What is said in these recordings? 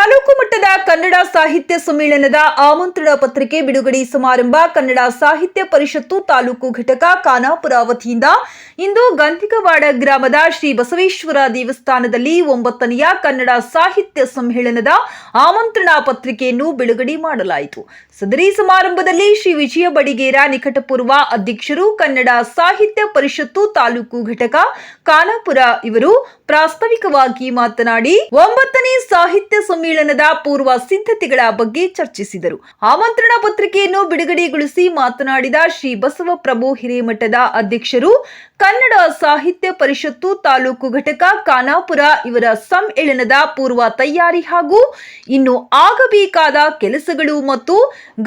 ತಾಲೂಕು ಮಟ್ಟದ ಕನ್ನಡ ಸಾಹಿತ್ಯ ಸಮ್ಮೇಳನದ ಆಮಂತ್ರಣ ಪತ್ರಿಕೆ ಬಿಡುಗಡೆ ಸಮಾರಂಭ ಕನ್ನಡ ಸಾಹಿತ್ಯ ಪರಿಷತ್ತು ತಾಲೂಕು ಘಟಕ ಖಾನಾಪುರ ವತಿಯಿಂದ ಇಂದು ಗಂಧಿಗವಾಡ ಗ್ರಾಮದ ಶ್ರೀ ಬಸವೇಶ್ವರ ದೇವಸ್ಥಾನದಲ್ಲಿ ಒಂಬತ್ತನೆಯ ಕನ್ನಡ ಸಾಹಿತ್ಯ ಸಮ್ಮೇಳನದ ಆಮಂತ್ರಣ ಪತ್ರಿಕೆಯನ್ನು ಬಿಡುಗಡೆ ಮಾಡಲಾಯಿತು. ಸದರಿ ಸಮಾರಂಭದಲ್ಲಿ ಶ್ರೀ ವಿಜಯ ಬಡಿಗೇರ ನಿಕಟಪೂರ್ವ ಅಧ್ಯಕ್ಷರು ಕನ್ನಡ ಸಾಹಿತ್ಯ ಪರಿಷತ್ತು ತಾಲೂಕು ಘಟಕ ಖಾನಾಪುರ ಇವರು ಪ್ರಾಸ್ತಾವಿಕವಾಗಿ ಮಾತನಾಡಿ, ಒಂಬತ್ತನೇ ಸಾಹಿತ್ಯ ಸಮ್ಮೇಳನದ ಪೂರ್ವ ಸಿದ್ಧತೆಗಳ ಬಗ್ಗೆ ಚರ್ಚಿಸಿದರು. ಆಮಂತ್ರಣ ಪತ್ರಿಕೆಯನ್ನು ಬಿಡುಗಡೆಗೊಳಿಸಿ ಮಾತನಾಡಿದ ಶ್ರೀ ಬಸವಪ್ರಭು ಹಿರೇಮಠದ ಅಧ್ಯಕ್ಷರು, ಕನ್ನಡ ಸಾಹಿತ್ಯ ಪರಿಷತ್ತು ತಾಲೂಕು ಘಟಕ ಖಾನಾಪುರ ಇವರ ಸಮ್ಮೇಳನದ ಪೂರ್ವ ತಯಾರಿ ಹಾಗೂ ಇನ್ನು ಆಗಬೇಕಾದ ಕೆಲಸಗಳು ಮತ್ತು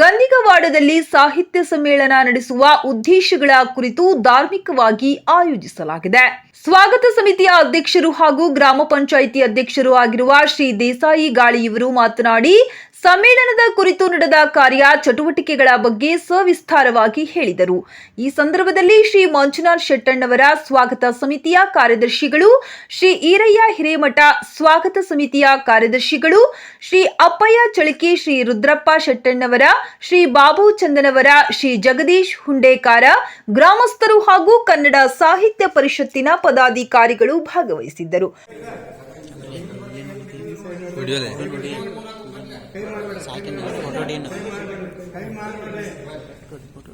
ಗಂದಿಗವಾಡದಲ್ಲಿ ಸಾಹಿತ್ಯ ಸಮ್ಮೇಳನ ನಡೆಸುವ ಉದ್ದೇಶಗಳ ಕುರಿತು ಧಾರ್ಮಿಕವಾಗಿ ಆಯೋಜಿಸಲಾಗಿದೆ. ಸ್ವಾಗತ ಸಮಿತಿಯ ಅಧ್ಯಕ್ಷರು ಹಾಗೂ ಗ್ರಾಮ ಪಂಚಾಯಿತಿ ಅಧ್ಯಕ್ಷರು ಆಗಿರುವ ಶ್ರೀ ದೇಸಾಯಿ ಗಾಳಿ ಇವರು ಮಾತನಾಡಿ, ಸಮ್ಮೇಳನದ ಕುರಿತು ನಡೆದ ಕಾರ್ಯ ಚಟುವಟಿಕೆಗಳ ಬಗ್ಗೆ ಸವಿಸ್ತಾರವಾಗಿ ಹೇಳಿದರು. ಈ ಸಂದರ್ಭದಲ್ಲಿ ಶ್ರೀ ಮಂಜುನಾಥ್ ಶೆಟ್ಟಣ್ಣವರ ಸ್ವಾಗತ ಸಮಿತಿಯ ಕಾರ್ಯದರ್ಶಿಗಳು, ಶ್ರೀ ಈರಯ್ಯ ಹಿರೇಮಠ ಸ್ವಾಗತ ಸಮಿತಿಯ ಕಾರ್ಯದರ್ಶಿಗಳು, ಶ್ರೀ ಅಪ್ಪಯ್ಯ ಚಳಿಕೆ ಶ್ರೀ ರುದ್ರಪ್ಪ ಶೆಟ್ಟಣ್ಣವರ, ಶ್ರೀ ಬಾಬು ಚಂದನವರ, ಶ್ರೀ ಜಗದೀಶ್ ಹುಂಡೇಕಾರ, ಗ್ರಾಮಸ್ಥರು ಹಾಗೂ ಕನ್ನಡ ಸಾಹಿತ್ಯ ಪರಿಷತ್ತಿನ ಪದಾಧಿಕಾರಿಗಳು ಭಾಗವಹಿಸಿದ್ದರು. വീഡിയോലേ ഫോട്ടോ ഫോട്ടോ